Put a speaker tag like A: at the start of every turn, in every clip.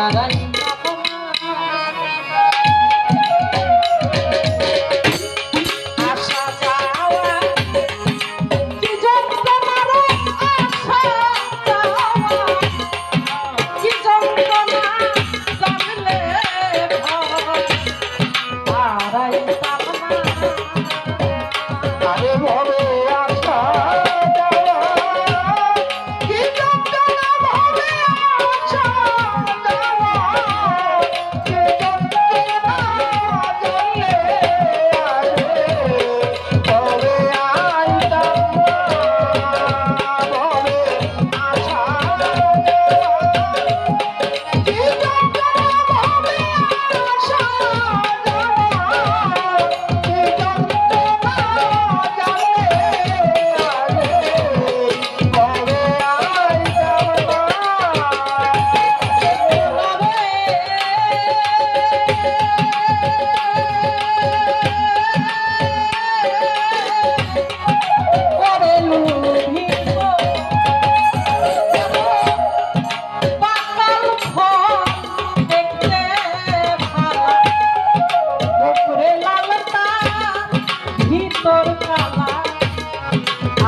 A: Jagan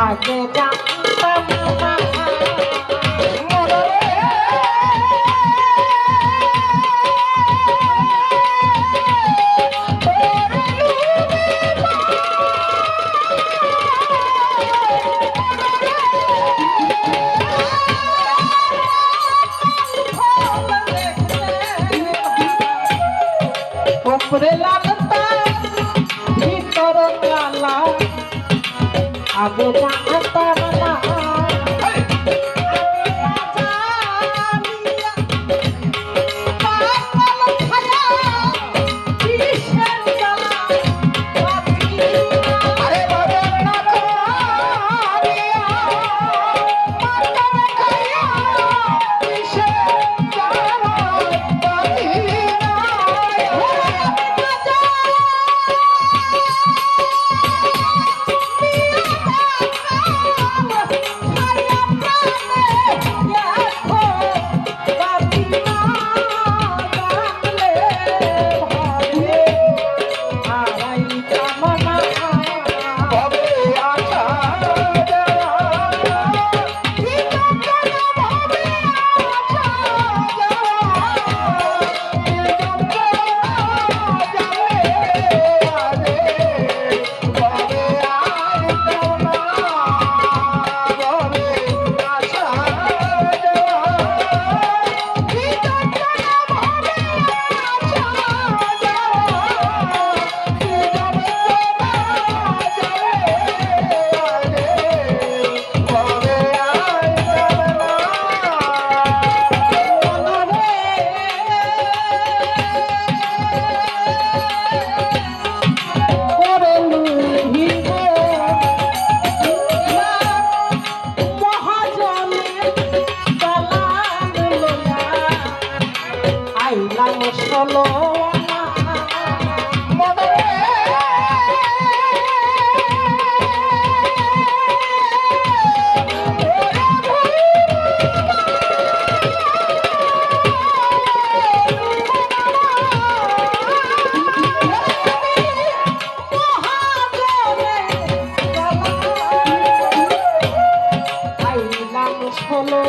A: আগে জানতাম না আগে না
B: ছলে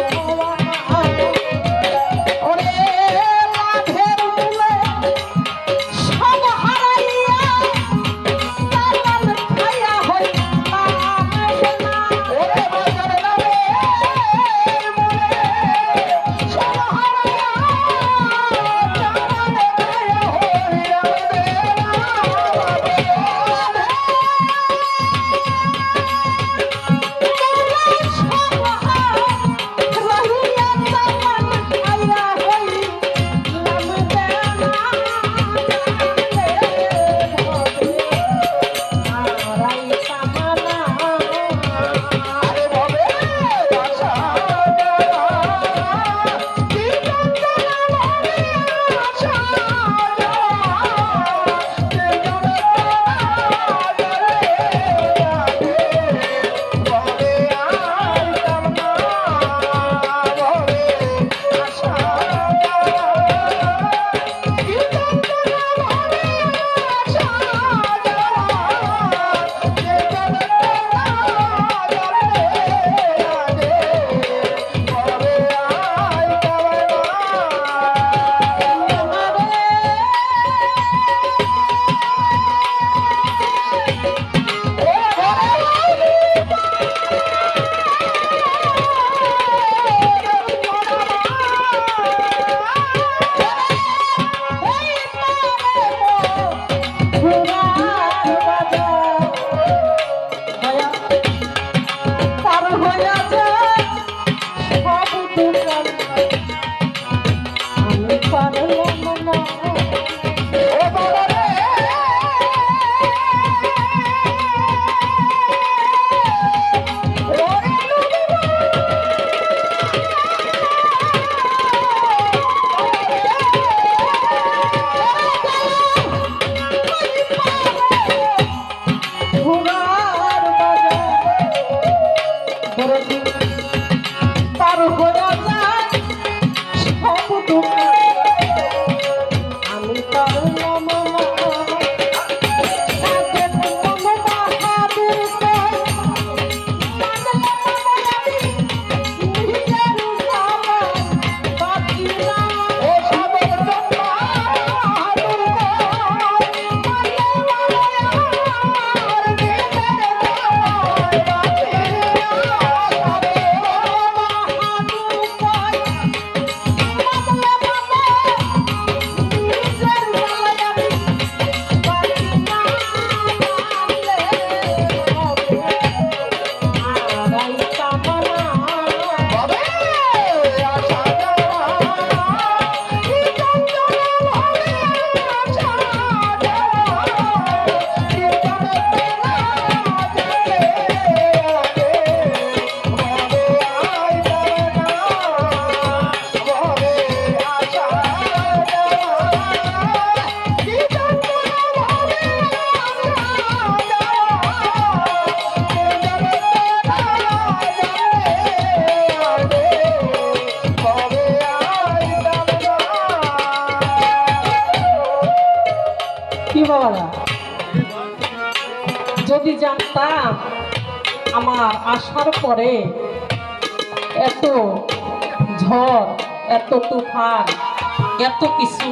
B: তো বাবারা
A: যদি জানতাম আমার আসার পরে এত ঝড় এত তুফান এত কিছু